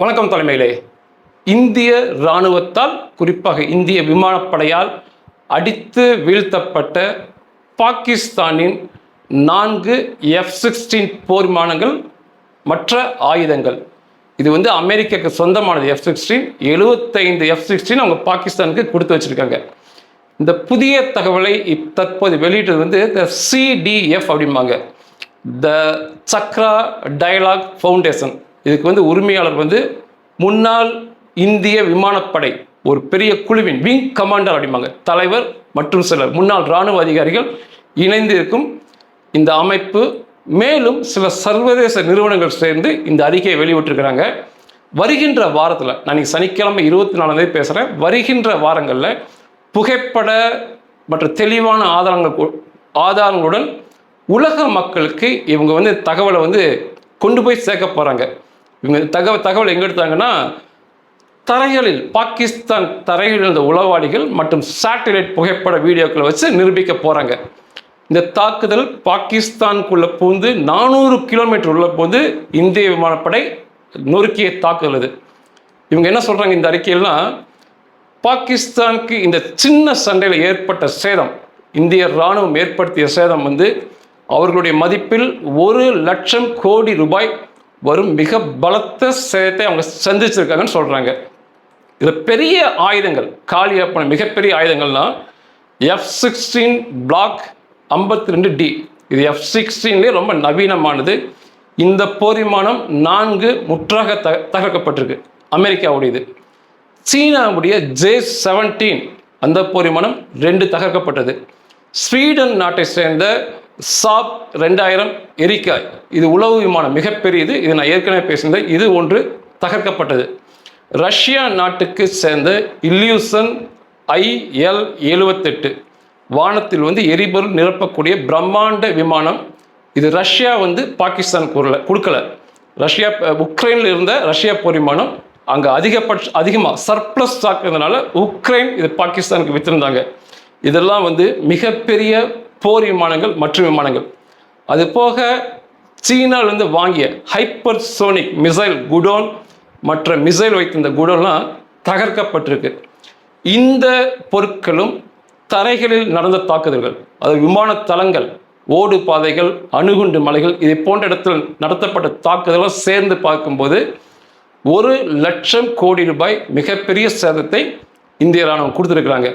வணக்கம் தலைமையிலே. இந்திய இராணுவத்தால் குறிப்பாக இந்திய விமானப்படையால் அடித்து வீழ்த்தப்பட்ட பாகிஸ்தானின் நான்கு எஃப் சிக்ஸ்டீன் போர் விமானங்கள் மற்ற ஆயுதங்கள். இது வந்து அமெரிக்காவுக்கு சொந்தமானது எஃப் சிக்ஸ்டீன் எழுபத்தைந்து எஃப் சிக்ஸ்டீன் அவங்க பாகிஸ்தானுக்கு கொடுத்து வச்சிருக்காங்க. இந்த புதிய தகவலை தற்போது வெளியிட்டது வந்து த சிடிஎஃப் அப்படிம்பாங்க. த சக்ரா டயலாக் ஃபவுண்டேஷன் இதுக்கு வந்து உரிமையாளர் வந்து முன்னாள் இந்திய விமானப்படை ஒரு பெரிய குழுவின் விங் கமாண்டர் அப்படிம்பாங்க. தலைவர் மற்றும் சிலர் முன்னாள் இராணுவ அதிகாரிகள் இணைந்து இருக்கும் இந்த அமைப்பு. மேலும் சில சர்வதேச நிறுவனங்கள் சேர்ந்து இந்த அறிக்கையை வெளியிட்டிருக்கிறாங்க. வருகின்ற வாரத்தில் நான் இன்னைக்கு சனிக்கிழமை இருபத்தி நாலாம் தேதி பேசுகிறேன் வருகின்ற வாரங்களில் புகைப்பட மற்றும் தெளிவான ஆதாரங்கள் ஆதாரங்களுடன் உலக மக்களுக்கு இவங்க வந்து தகவலை வந்து கொண்டு போய் சேர்க்க போகிறாங்க இவங்க தகவல் தகவல் எங்கே எடுத்தாங்கன்னா தரைகளில் பாகிஸ்தான் தரைகளில் இருந்த உளவாளிகள் மற்றும் சேட்டலைட் புகைப்பட வீடியோக்களை வச்சு நிரூபிக்க போகிறாங்க இந்த தாக்குதல் பாகிஸ்தானுக்குள்ளே பூந்து நானூறு கிலோமீட்டர் உள்ள பூந்து இந்திய விமானப்படை நொறுக்கிய தாக்குதல் இது இவங்க என்ன சொல்கிறாங்க இந்த அறிக்கையெல்லாம் பாகிஸ்தானுக்கு இந்த சின்ன சண்டையில் ஏற்பட்ட சேதம் இந்திய இராணுவம் ஏற்படுத்திய சேதம் வந்து அவர்களுடைய மதிப்பில் ஒரு லட்சம் கோடி ரூபாய் வரும் மிக பலத்த சேத்தை அவங்க சந்திச்சிருக்காங்கன்னு சொல்கிறாங்க இதில் பெரிய ஆயுதங்கள் காலியாப்பன மிகப்பெரிய ஆயுதங்கள்னா எஃப் சிக்ஸ்டீன் பிளாக் ஐம்பத்தி ரெண்டு டி இது எஃப் சிக்ஸ்டீன்லேயே ரொம்ப நவீனமானது. இந்த போர் விமானம் நான்கு முற்றாக த தகர்க்கப்பட்டிருக்கு. அமெரிக்காவுடையது. சீனாவுடைய ஜே செவன்டீன் அந்த போர் விமானம் ரெண்டு தகர்க்கப்பட்டது. ஸ்வீடன் நாட்டை சேர்ந்த சாப் ரெண்டாயிரம் எரிக்காய். இது உளவு விமானம் மிகப்பெரியது. இது நான் ஏற்கனவே பேசியிருந்தேன். இது ஒன்று தகர்க்கப்பட்டது. ரஷ்யா நாட்டுக்கு சேர்ந்த இல்யூசன் ஐஎல் எழுவத்தெட்டு வானத்தில் வந்து எரிபொருள் நிரப்பக்கூடிய பிரம்மாண்ட விமானம். இது ரஷ்யா வந்து பாகிஸ்தான் கூறல கொடுக்கல. ரஷ்யா உக்ரைனில் இருந்த ரஷ்யா போர் விமானம் அங்கே அதிகபட்ச அதிகமாக சர்ப்ளஸ் ஸ்டாக் இருந்தனால உக்ரைன் இது பாகிஸ்தானுக்கு வித்திருந்தாங்க. இதெல்லாம் வந்து மிகப்பெரிய போர் விமானங்கள் மற்றும் விமானங்கள். அது போக சீனாவிலிருந்து வாங்கிய ஹைப்பர் சோனிக் மிசைல் குடோன் மற்ற மிசைல் வைத்திருந்த குடோன்லாம் தகர்க்கப்பட்டிருக்கு. இந்த பொருட்களும் தரைகளில் நடந்த தாக்குதல்கள் அது விமான தளங்கள் ஓடு பாதைகள் அணுகுண்டு மலைகள் இதை போன்ற இடத்தில் நடத்தப்பட்ட தாக்குதலும் சேர்ந்து பார்க்கும்போது ஒரு லட்சம் கோடி ரூபாய் மிகப்பெரிய சேதத்தை இந்திய ராணுவம் கொடுத்துருக்குறாங்க.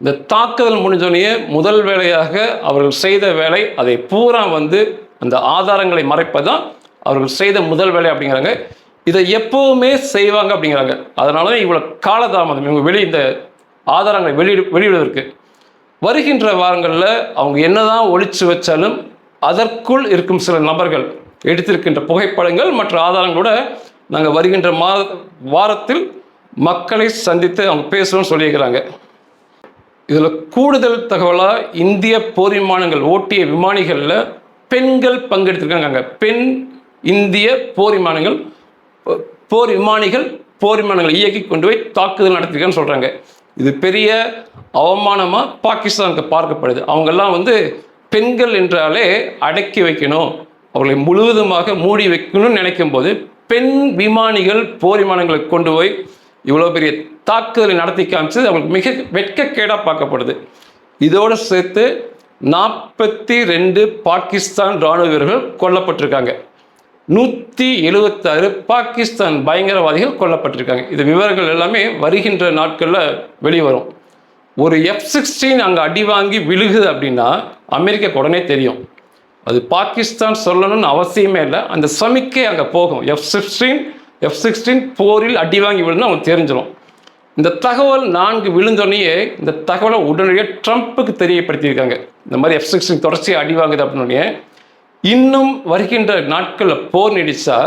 இந்த தாக்குதல் முடிஞ்சோடனே முதல் வேலையாக அவர்கள் செய்த வேலை அதை பூரா வந்து அந்த ஆதாரங்களை மறைப்பதுதான் அவர்கள் செய்த முதல் வேலை அப்படிங்கிறாங்க. இதை எப்பவுமே செய்வாங்க அப்படிங்கிறாங்க. அதனால தான் இவ்வளோ காலதாமதம். இவங்க வெளி இந்த ஆதாரங்களை வெளியிடு வெளியிடுவதற்கு. வருகின்ற வாரங்களில் அவங்க என்னதான் ஒழிச்சு வச்சாலும் அதற்குள் இருக்கும் சில நபர்கள் எடுத்திருக்கின்ற புகைப்படங்கள் மற்ற ஆதாரங்களோட நாங்கள் வருகின்ற மா வாரத்தில் மக்களை சந்தித்து அவங்க பேசணும்னு சொல்லியிருக்கிறாங்க. இதில் கூடுதல் தகவலாக இந்திய போர் விமானங்கள் ஓட்டிய விமானிகளில் பெண்கள் பங்கெடுத்திருக்காங்க. பெண் இந்திய போர் விமானங்கள் போர் விமானிகள் போர் விமானங்களை இயக்கி கொண்டு போய் தாக்குதல் நடத்திருக்கான்னு சொல்கிறாங்க இது பெரிய அவமானமாக பாகிஸ்தானுக்கு பார்க்கப்படுது. அவங்கெல்லாம் வந்து பெண்கள் என்றாலே அடக்கி வைக்கணும் அவர்களை முழுவதுமாக மூடி வைக்கணும்னு நினைக்கும் போது பெண் விமானிகள் போர் விமானங்களை கொண்டு போய் இவ்வளோ பெரிய தாக்குதலை நடத்தி காமிச்சது அவங்களுக்கு மிக வெட்கக்கேடாக பார்க்கப்படுது. இதோடு சேர்த்து நாற்பத்தி ரெண்டு பாகிஸ்தான் ராணுவ வீரர்கள் கொல்லப்பட்டிருக்காங்க. நூற்றி எழுபத்தாறு பாகிஸ்தான் பயங்கரவாதிகள் கொல்லப்பட்டிருக்காங்க. இது விவரங்கள் எல்லாமே வருகின்ற நாட்களில் வெளிவரும். ஒரு எஃப் சிக்ஸ்டீன் அங்கே அடி வாங்கி விழுகுது அப்படின்னா அமெரிக்கா உடனே தெரியும். அது பாகிஸ்தான் சொல்லணும்னு அவசியமே இல்லை. அந்த சமிக்கை அங்கே போகும். எஃப் சிக்ஸ்டீன் எஃப் சிக்ஸ்டீன் போரில் அடி வாங்கி விழுந்து அவங்க தெரிஞ்சிடும். இந்த தகவல் நான்கு விழுந்தோடனேயே இந்த தகவலை உடனடியாக ட்ரம்ப்புக்கு தெரியப்படுத்தியிருக்காங்க. இந்த மாதிரி எஃப் சிக்ஸ்டீன் தொடர்ச்சியாக அடி வாங்குது அப்படின்னே இன்னும் வருகின்ற நாட்களில் போர் நீடிச்சா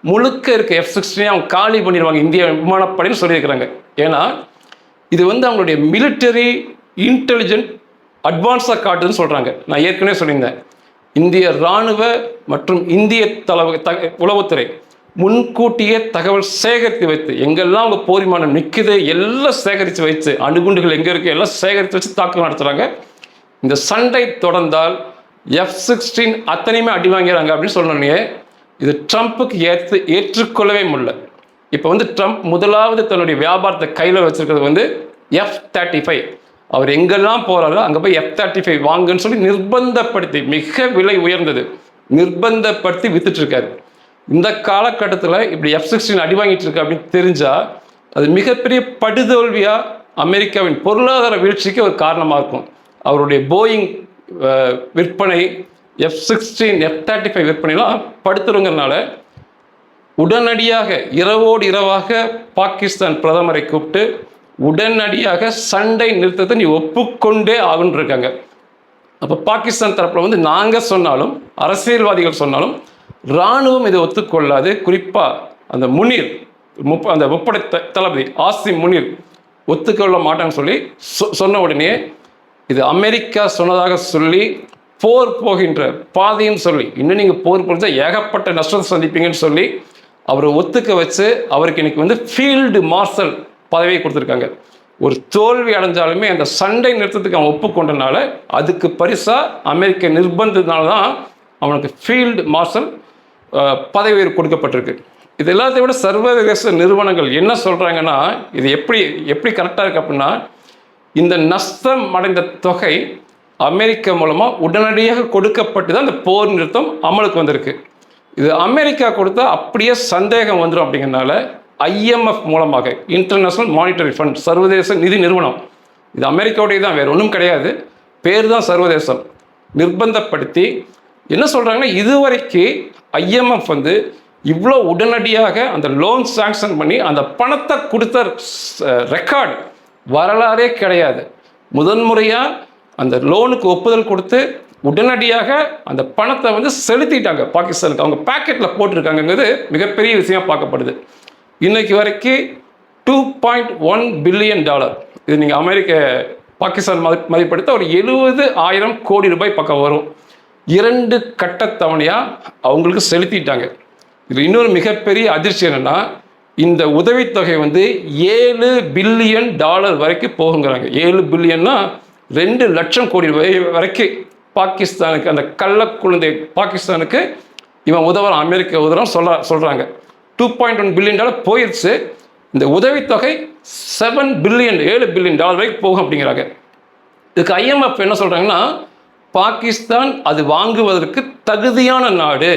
முழுக்க இருக்க எஃப் சிக்ஸ்டீனே அவங்க காலி பண்ணிடுவாங்க. இந்திய விமானப்படைன்னு சொல்லியிருக்கிறாங்க. ஏன்னா இது வந்து அவங்களுடைய மிலிட்டரி இன்டெலிஜென்ட் அட்வான்ஸாக காட்டுதுன்னு சொல்கிறாங்க நான் ஏற்கனவே சொல்லியிருந்தேன். இந்திய இராணுவ மற்றும் இந்திய தளவு தக உளவுத்துறை முன்கூட்டியே தகவல் சேகரித்து வைத்து எங்கெல்லாம் அவங்க போரிமானம் நிற்குது எல்லாம் சேகரித்து வைத்து அணுகுண்டுகள் எங்கே இருக்குது எல்லாம் சேகரித்து வச்சு தாக்குதல் நடத்துகிறாங்க இந்த சண்டை தொடர்ந்தால் எஃப் சிக்ஸ்டீன் அத்தனையுமே அடி வாங்கிறாங்க அப்படின்னு சொன்னோடனே இது ட்ரம்ப்புக்கு ஏற்று ஏற்றுக்கொள்ளவே முடியல. இப்போ வந்து ட்ரம்ப் முதலாவது தன்னுடைய வியாபாரத்தை கையில் வச்சுருக்கிறது வந்து எஃப் தேர்ட்டி ஃபைவ் அவர் எங்கெல்லாம் போகிறாரோ அங்கே போய் எஃப் தேர்ட்டி ஃபைவ் வாங்குன்னு சொல்லி நிர்பந்தப்படுத்தி மிக விலை உயர்ந்தது நிர்பந்தப்படுத்தி வித்துட்ருக்காரு இருக்காரு. இந்த காலகட்டத்தில் இப்படி எஃப் சிக்ஸ்டீன் அடி வாங்கிட்டு இருக்கு அப்படின்னு தெரிஞ்சால் அது மிகப்பெரிய படுதோல்வியாக அமெரிக்காவின் பொருளாதார வீழ்ச்சிக்கு ஒரு காரணமாக இருக்கும். அவருடைய போயிங் விற்பனை F sixteen F thirty five விற்பனைலாம் படுத்துருங்கிறனால உடனடியாக இரவோடு இரவாக பாகிஸ்தான் பிரதமரை கூப்பிட்டு உடனடியாக சண்டை நிறுத்தத்தை நீ ஒப்புக்கொண்டே ஆகுன்னு இருக்காங்க அப்போ பாகிஸ்தான் தரப்பில் வந்து நாங்கள் சொன்னாலும் அரசியல்வாதிகள் சொன்னாலும் இராணுவம் இதை ஒத்துக்கொள்ளாது. குறிப்பாக அந்த முனீர் முப்ப அந்த முப்படை த தளபதி ஆசி முனீர் ஒத்துக்கொள்ள மாட்டான்னு சொல்லி சொ- சொன்ன உடனே இது அமெரிக்கா சொன்னதாக சொல்லி போர் போகின்ற பாதையும் சொல்லி இன்னும் நீங்கள் போர் போகிறத ஏகப்பட்ட நஷ்டத்தை சந்திப்பீங்கன்னு சொல்லி அவரை ஒத்துக்க வச்சு அவருக்கு இன்னைக்கு வந்து ஃபீல்டு மார்ஷல் பதவியை கொடுத்துருக்காங்க. ஒரு தோல்வி அடைஞ்சாலுமே அந்த சண்டை நிறுத்தத்துக்கு அவன் ஒப்புக்கொண்டனால அதுக்கு பரிசாக அமெரிக்க நிர்பந்தத்தினால தான் அவனுக்கு ஃபீல்டு மார்ஷல் பதவி உயர்வு கொடுக்கப்பட்டிருக்கு. இது எல்லாத்தையும் விட சர்வதேச நிறுவனங்கள் என்ன சொல்கிறாங்கன்னா இது எப்படி எப்படி கரெக்டாக இருக்குது அப்படின்னா இந்த நஷ்டம் அடைந்த தொகை அமெரிக்கா மூலமாக உடனடியாக கொடுக்கப்பட்டு தான் இந்த போர் நிறுத்தம் அமலுக்கு வந்திருக்கு. இது அமெரிக்கா கொடுத்தா அப்படியே சந்தேகம் வந்துடும் அப்படிங்கிறனால ஐஎம்எஃப் மூலமாக இன்டர்நேஷனல் மானிட்டரி ஃபண்ட் சர்வதேச நிதி நிறுவனம். இது அமெரிக்காவுடைய தான் வேறு ஒன்றும் கிடையாது. பேர் தான் சர்வதேசம். நிர்பந்தப்படுத்தி என்ன சொல்கிறாங்கன்னா இதுவரைக்கு ஐஎம்எஃப் வந்து இவ்வளோ உடனடியாக அந்த லோன் சாங்ஷன் பண்ணி அந்த பணத்தை கொடுத்த ரெக்கார்ட் வரலாறே கிடையாது. முதன்முறையாக அந்த லோனுக்கு ஒப்புதல் கொடுத்து உடனடியாக அந்த பணத்தை வந்து செலுத்திட்டாங்க பாகிஸ்தானுக்கு. அவங்க பேக்கெட்டில் போட்டிருக்காங்கங்கிறது மிகப்பெரிய விஷயம் பார்க்கப்படுது. இன்னைக்கு வரைக்கும் two point one billion dollar இது நீங்கள் அமெரிக்க பாகிஸ்தான் மதி மதிப்படுத்த ஒரு எழுபது ஆயிரம் கோடி ரூபாய் பக்கம் வரும். இரண்டு கட்டத்தவணையாக அவங்களுக்கு செலுத்திட்டாங்க. இது இன்னொரு மிகப்பெரிய அதிர்ச்சி என்னென்னா இந்த உதவித்தொகை வந்து ஏழு பில்லியன் டாலர் வரைக்கும் போகுங்கிறாங்க. ஏழு பில்லியன்னா ரெண்டு லட்சம் கோடி ரூபாய் வரைக்கும் பாகிஸ்தானுக்கு அந்த கள்ள குழந்தை பாகிஸ்தானுக்கு இவன் உதவுறான் அமெரிக்க உதவுறான் சொல்ல சொல்கிறாங்க two point one billion dollar போயிடுச்சு இந்த உதவித்தொகை செவன் பில்லியன் ஏழு பில்லியன் டாலர் வரைக்கும் போகும் அப்படிங்கிறாங்க. இதுக்கு ஐஎம்எஃப் என்ன சொல்கிறாங்கன்னா பாகிஸ்தான் அது வாங்குவதற்கு தகுதியான நாடு.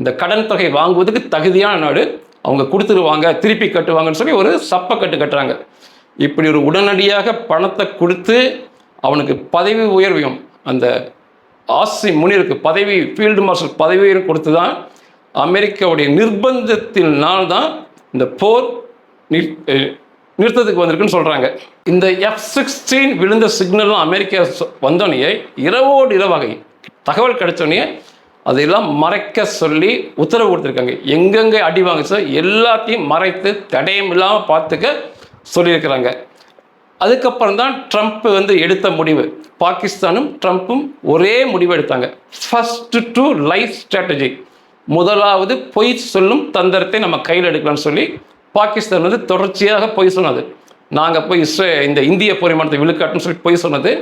இந்த கடன் தொகை வாங்குவதற்கு தகுதியான நாடு. அவங்க கொடுத்துருவாங்க திருப்பி கட்டுவாங்கன்னு சொல்லி ஒரு சப்பக்கட்டு கட்டுறாங்க. இப்படி ஒரு உடனடியாக பணத்தை கொடுத்து அவனுக்கு பதவி உயர்வையும் அந்த ஆசி முனிருக்கு பதவி ஃபீல்டு மார்ஷல் பதவி உயர்வு கொடுத்து தான் அமெரிக்காவுடைய நிர்பந்தத்தினால் தான் இந்த போர் நிறுத்தத்துக்கு வந்திருக்குன்னு சொல்கிறாங்க இந்த எஃப் சிக்ஸ்டீன் விழுந்த சிக்னலும் அமெரிக்கா வந்தோடனே இரவோடு இரவாக தகவல் கிடைச்சோடனே அதையெல்லாம் மறைக்க சொல்லி உத்தரவு கொடுத்துருக்காங்க. எங்கெங்கே அடி வாங்குச்சோ எல்லாத்தையும் மறைத்து தடையும் இல்லாமல் பார்த்துக்க சொல்லியிருக்கிறாங்க. அதுக்கப்புறம் தான் ட்ரம்ப் வந்து எடுத்த முடிவு. பாகிஸ்தானும் ட்ரம்ப்பும் ஒரே முடிவு எடுத்தாங்க. ஃபர்ஸ்ட் டு லைஃப் ஸ்ட்ராட்டஜி முதலாவது பொய் சொல்லும் தந்திரத்தை நம்ம கையில் எடுக்கலாம்னு சொல்லி பாகிஸ்தான் வந்து தொடர்ச்சியாக பொய் சொன்னது. நாங்கள் போய் இஸ்ரே இந்த இந்திய போரிமானத்தை விழுக்காட்டுன்னு சொல்லி பொய் சொன்னது.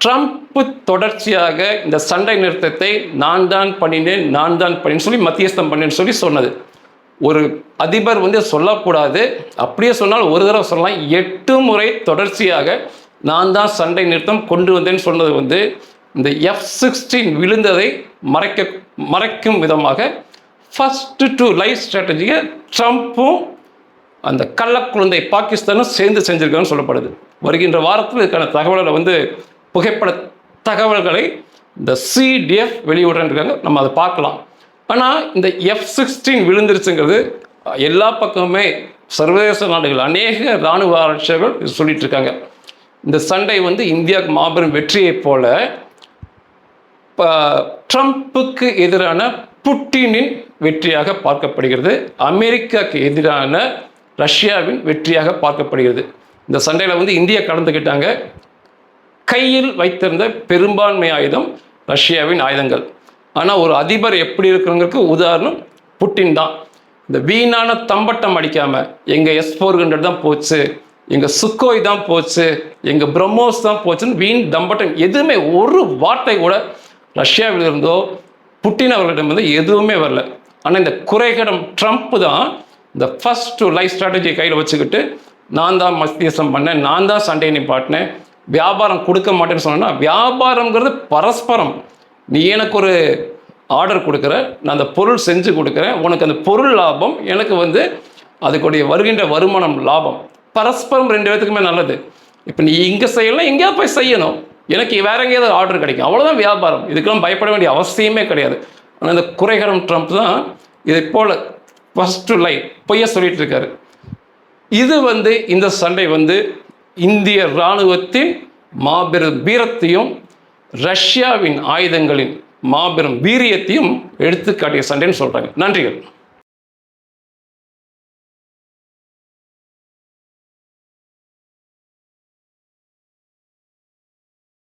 ட்ரம்ப் தொடர்ச்சியாக இந்த சண்டை நிறுத்தத்தை நான் தான் பண்ணினேன் நான் தான் பண்ணின்னு சொல்லி மத்தியஸ்தம் பண்ணேன்னு சொல்லி சொன்னது. ஒரு அதிபர் வந்து சொல்லக்கூடாது. அப்படியே சொன்னால் ஒரு தடவை சொல்லலாம். எட்டு முறை தொடர்ச்சியாக நான் தான் சண்டை நிறுத்தம் கொண்டு வந்தேன்னு சொன்னது வந்து இந்த எஃப் சிக்ஸ்டீன் விழுந்ததை மறைக்க மறைக்கும் விதமாக ஃபஸ்ட்டு டு லைஃப் ஸ்ட்ராட்டஜியை ட்ரம்ப்பும் அந்த கள்ளக்குழந்தை பாகிஸ்தானும் சேர்ந்து செஞ்சிருக்கான்னு சொல்லப்படுது. வருகின்ற வாரத்தில் இதுக்கான தகவல்களை வந்து புகைப்பட தகவல்களை இந்த சிடிஎஃப் வெளியிடுறாங்க நம்ம அதை பார்க்கலாம். ஆனால் இந்த எஃப் சிக்ஸ்டீன் விழுந்துருச்சுங்கிறது எல்லா பக்கமுமே சர்வதேச நாடுகள் அநேக இராணுவ ஆராய்ச்சியாளர்கள் சொல்லிட்டு இருக்காங்க இந்த சண்டை வந்து இந்தியாவுக்கு மாபெரும் வெற்றியைப் போல இப்போ ட்ரம்ப்புக்கு எதிரான புட்டினின் வெற்றியாக பார்க்கப்படுகிறது. அமெரிக்காவுக்கு எதிரான ரஷ்யாவின் வெற்றியாக பார்க்கப்படுகிறது. இந்த சண்டையில் வந்து இந்தியா கலந்துக்கிட்டாங்க கையில் வைத்திருந்த பெரும்பான்மை ஆயுதம் ரஷ்யாவின் ஆயுதங்கள். ஆனால் ஒரு அதிபர் எப்படி இருக்கிறவங்களுக்கு உதாரணம் புட்டின் தான். இந்த வீணான தம்பட்டம் அடிக்காமல் எங்கள் எஸ் ஃபோர் ஹண்ட்ரட் தான் போச்சு எங்கள் சுக்கோய் தான் போச்சு எங்கள் பிரம்மோஸ் தான் போச்சுன்னு வீண் தம்பட்டம் எதுவுமே ஒரு வார்த்தை கூட ரஷ்யாவில் இருந்தோ புட்டின் அவர்களிடம் வந்து எதுவுமே வரல. ஆனால் இந்த குறைகடம் ட்ரம்ப் தான் இந்த ஃபஸ்ட் டு லைஃப் ஸ்ட்ராட்டஜி கையில் வச்சுக்கிட்டு நான் தான் மத்தியஸ்தம் பண்ணேன் நான் தான் சண்டை நிப்பாட்டினேன். வியாபாரம் கொடுக்க மாட்டேன்னு சொன்னேன்னா வியாபாரங்கிறது பரஸ்பரம். நீ எனக்கு ஒரு ஆர்டர் கொடுக்குற நான் அந்த பொருள் செஞ்சு கொடுக்குறேன். உனக்கு அந்த பொருள் லாபம் எனக்கு வந்து அதுக்குடைய வருகின்ற வருமானம் லாபம். பரஸ்பரம் ரெண்டு பேத்துக்குமே நல்லது. இப்போ நீ இங்கே செய்யலாம் எங்கேயா போய் செய்யணும். எனக்கு வேற எங்கேயாவது ஆர்டர் கிடைக்கும். அவ்வளோதான் வியாபாரம். இதுக்கெல்லாம் பயப்பட வேண்டிய அவசியமே கிடையாது. ஆனால் இந்த குறைகரம் ட்ரம்ப் தான் இதை போல் ஃபஸ்ட்டு லைஃப் பொய்ய சொல்லிட்டு இருக்காரு இது வந்து இந்த சண்டை வந்து இந்திய இராணுவத்தின் மாபெரும் வீரத்தையும் ரஷ்யாவின் ஆயுதங்களின் மாபெரும் வீரியத்தையும் எடுத்துக்காட்டிய சண்டைன்னு சொல்கிறாங்க நன்றிகள்.